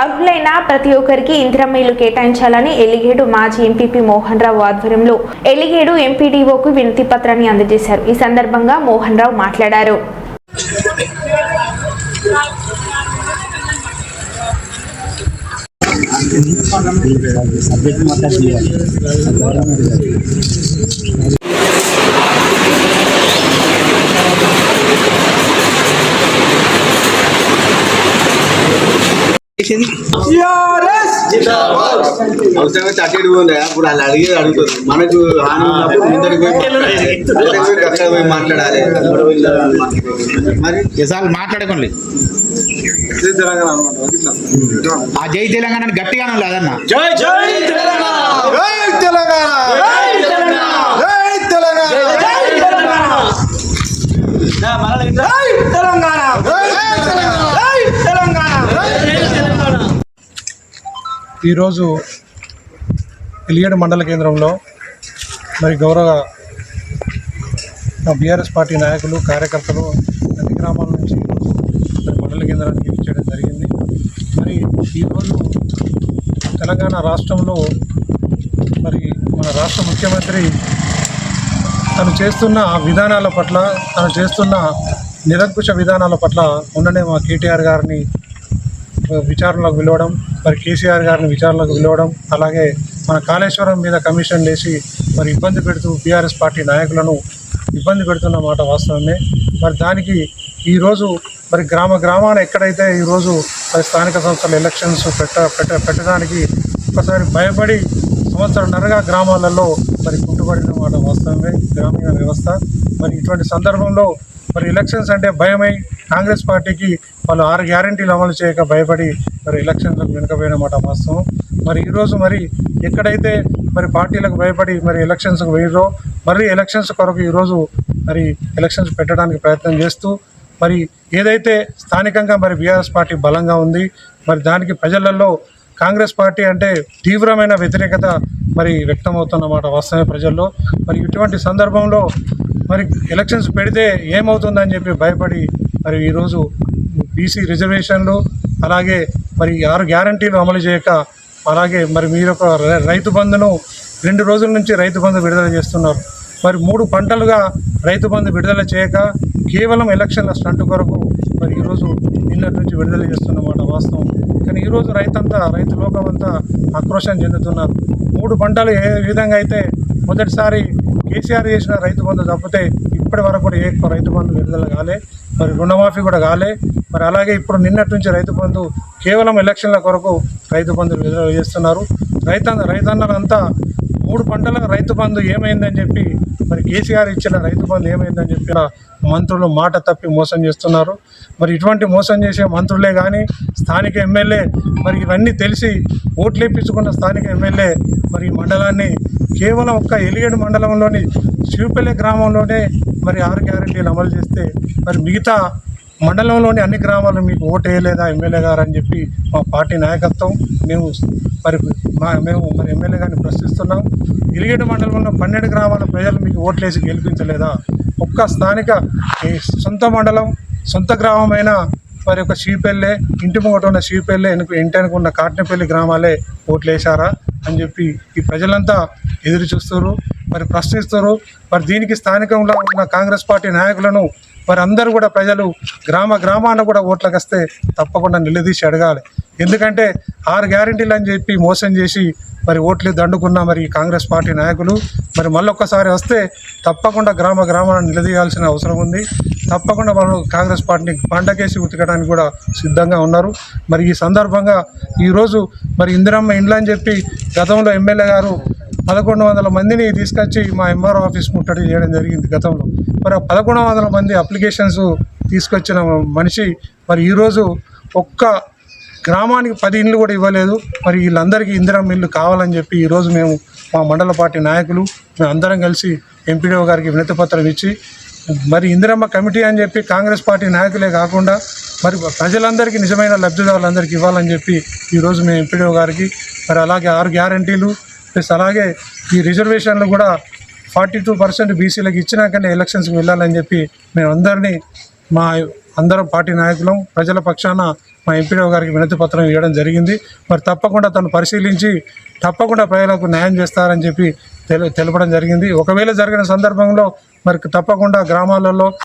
అర్హులైన ప్రతి ఒక్కరికి ఇంద్రమేలు కేటాయించాలని ఎలిగేడు మాజీ ఎంపీపీ మోహన్ రావు ఆధ్వర్యంలో ఎలిగేడు ఎంపీడీఓకు వినతి పత్రాన్ని అందజేశారు. ఈ సందర్భంగా మోహన్ రావు మాట్లాడారు. సబ్జెక్ట్ అవసరమైతే అటు ఇటు పోలే ఇప్పుడు వాళ్ళు అడిగేది అడుగుతారు. మనకు పోయి మాట్లాడాలి. ముందరికి పోయి అక్కడ పోయి మాట్లాడాలి. మరి సార్ మాట్లాడకండి. ఇదే తెలంగాణ అనమాట ఇట్లా. ఆ జై తెలంగాణ గట్టిగా అదన్న జై తెలంగాణ! జై ఈరోజు ఎలిగేడు మండల కేంద్రంలో మరి గౌరవ బీఆర్ఎస్ పార్టీ నాయకులు కార్యకర్తలు అన్ని గ్రామాల నుంచి ఈరోజు మరి మండల కేంద్రానికి ఇచ్చేయడం జరిగింది. మరి ఈరోజు తెలంగాణ రాష్ట్రంలో మరి మన రాష్ట్ర ముఖ్యమంత్రి తను చేస్తున్న విధానాల పట్ల తను చేస్తున్న నిరంకుశ విధానాల పట్ల మొన్ననే మా కేటీఆర్ గారిని విచారణలకు పిలవడం మరి కేసీఆర్ గారిని విచారణలకు పిలవడం అలాగే మన కాళేశ్వరం మీద కమిషన్ వేసి మరి ఇబ్బంది పెడుతూ బీఆర్ఎస్ పార్టీ నాయకులను ఇబ్బంది పెడుతున్న మాట వాస్తవమే. మరి దానికి ఈరోజు మరి గ్రామ గ్రామాన ఎక్కడైతే ఈరోజు మరి స్థానిక సంస్థల ఎలక్షన్స్ పెట్ట పెట్ట పెట్టడానికి ఒకసారి భయపడి సంవత్సరంన్నరగా గ్రామాలలో మరి కుట్టుబడిన మాట వాస్తవమే. గ్రామీణ వ్యవస్థ. మరి ఇటువంటి సందర్భంలో మరి ఎలక్షన్స్ అంటే భయమై కాంగ్రెస్ పార్టీకి వాళ్ళు ఆరు గ్యారంటీలు అమలు చేయక భయపడి మరి ఎలక్షన్లకు వెనుకపోయిన మాట వాస్తవం. మరి ఈరోజు మరి ఎక్కడైతే మరి పార్టీలకు భయపడి మరి ఎలక్షన్స్కి వేయరో మరి ఎలక్షన్స్ కొరకు ఈరోజు మరి ఎలక్షన్స్ పెట్టడానికి ప్రయత్నం చేస్తూ మరి ఏదైతే స్థానికంగా మరి బీఆర్ఎస్ పార్టీ బలంగా ఉంది మరి దానికి ప్రజలలో కాంగ్రెస్ పార్టీ అంటే తీవ్రమైన వ్యతిరేకత మరి వ్యక్తమవుతున్నమాట వాస్తవమే ప్రజల్లో. మరి ఇటువంటి సందర్భంలో మరి ఎలక్షన్స్ పెడితే ఏమవుతుందని చెప్పి భయపడి మరి ఈరోజు బీసీ రిజర్వేషన్లు అలాగే మరి ఆరు గ్యారంటీలు అమలు చేయక అలాగే మరి మీరు ఒక రై- రైతు బంధును రెండు రోజుల నుంచి రైతు బంధు విడుదల చేస్తున్నారు. మరి మూడు పంటలుగా రైతు బంధు విడుదల చేయక కేవలం ఎలక్షన్ల స్టంట్ కొరకు మరి ఈరోజు నిన్నటి నుంచి విడుదల చేస్తున్నమాట వాస్తవం. కానీ ఈరోజు రైతంతా రైతు లోకం అంతా ఆక్రోశం చెందుతున్నారు. మూడు పంటలు ఏ విధంగా అయితే మొదటిసారి కేసీఆర్ చేసిన రైతు బంధు తప్పితే ఇప్పటి వరకు కూడా ఏ రైతు బంధు విడుదల కాలే మరి రుణమాఫీ కూడా కాలే. మరి అలాగే ఇప్పుడు నిన్నటి నుంచి రైతు బంధు కేవలం ఎలక్షన్ల కొరకు రైతు బంధు విడుదల చేస్తున్నారు. రైతన్న రైతన్నలంతా మూడు పంటల రైతు బంధు ఏమైందని చెప్పి మరి కేసీఆర్ ఇచ్చిన రైతు బంధు ఏమైందని చెప్పిన మంత్రులు మాట తప్పి మోసం చేస్తున్నారు. మరి ఇటువంటి మోసం చేసే మంత్రులే కానీ స్థానిక ఎమ్మెల్యే మరి ఇవన్నీ తెలిసి ఓట్లేపించుకున్న స్థానిక ఎమ్మెల్యే మరి ఈ మండలాన్ని కేవలం ఒక్క ఎలిగేడు మండలంలోని శివపల్లి గ్రామంలోనే మరి ఆరు గ్యారెంటీలు అమలు చేస్తే మరి మిగతా మండలంలోని అన్ని గ్రామాలు మీకు ఓటు వేయలేదా ఎమ్మెల్యే గారు అని చెప్పి మా పార్టీ నాయకత్వం మేము మరి మా మేము మరి ఎమ్మెల్యే గారిని ప్రశ్నిస్తున్నాం. ఇరిగేడు మండలంలో పన్నెండు గ్రామాల ప్రజలు మీకు ఓట్లేసి గెలిపించలేదా? ఒక్క స్థానిక ఈ సొంత మండలం సొంత గ్రామమైన మరి ఒక షీపెల్లే ఇంటి ముంగట ఉన్న షీపెల్లే వెనుక ఇంటి ఉన్న కాటనపల్లి గ్రామాలే ఓట్లు వేశారా అని చెప్పి ఈ ప్రజలంతా ఎదురు చూస్తారు మరి ప్రశ్నిస్తారు మరి దీనికి స్థానికంలో ఉన్న కాంగ్రెస్ పార్టీ నాయకులను మరి అందరూ కూడా ప్రజలు గ్రామ గ్రామాన కూడా ఓట్లకు వస్తే తప్పకుండా నిలదీసి అడగాలి. ఎందుకంటే ఆరు గ్యారెంటీలు అని చెప్పి మోసం చేసి మరి ఓట్లు దండుకున్న మరి కాంగ్రెస్ పార్టీ నాయకులు మరి మళ్ళొక్కసారి వస్తే తప్పకుండా గ్రామ గ్రామాలను నిలదీయాల్సిన అవసరం ఉంది. తప్పకుండా వాళ్ళు కాంగ్రెస్ పార్టీని పండకేసి ఉతకడానికి కూడా సిద్ధంగా ఉన్నారు. మరి ఈ సందర్భంగా ఈరోజు మరి ఇందిరమ్మ ఇండ్లు అని చెప్పి గతంలో ఎమ్మెల్యే గారు పదకొండు వందల మందిని తీసుకొచ్చి మా ఎంఆర్ఓ ఆఫీస్ ముట్టడి చేయడం జరిగింది గతంలో. మరి ఆ పదకొండు వందల మంది అప్లికేషన్స్ తీసుకొచ్చిన మనిషి మరి ఈరోజు ఒక్క గ్రామానికి పది ఇండ్లు కూడా ఇవ్వలేదు. మరి వీళ్ళందరికీ ఇందిరం ఇల్లు కావాలని చెప్పి ఈరోజు మేము మా మండల పార్టీ నాయకులు మేము అందరం కలిసి ఎంపీడీఓ గారికి వినతి పత్రం ఇచ్చి మరి ఇందిరమ్మ కమిటీ అని చెప్పి కాంగ్రెస్ పార్టీ నాయకులే కాకుండా మరి ప్రజలందరికీ నిజమైన లబ్ధిదారులందరికీ ఇవ్వాలని చెప్పి ఈరోజు మేము ఎంపీడీఓ గారికి మరి అలాగే ఆరు గ్యారంటీలు ప్లస్ అలాగే ఈ రిజర్వేషన్లు కూడా ఫార్టీ టూ పర్సెంట్ బీసీలకు ఇచ్చినాకనే ఎలక్షన్స్కి వెళ్ళాలని చెప్పి మేమందరినీ మా అందరం పార్టీ నాయకులం ప్రజల పక్షాన మా ఎంపీడీఓ గారికి వినతి పత్రం ఇవ్వడం జరిగింది. మరి తప్పకుండా తను పరిశీలించి తప్పకుండా ప్రజలకు న్యాయం చేస్తారని చెప్పి తెలపడం జరిగింది. ఒకవేళ జరిగిన సందర్భంలో మరి తప్పకుండా గ్రామాలలో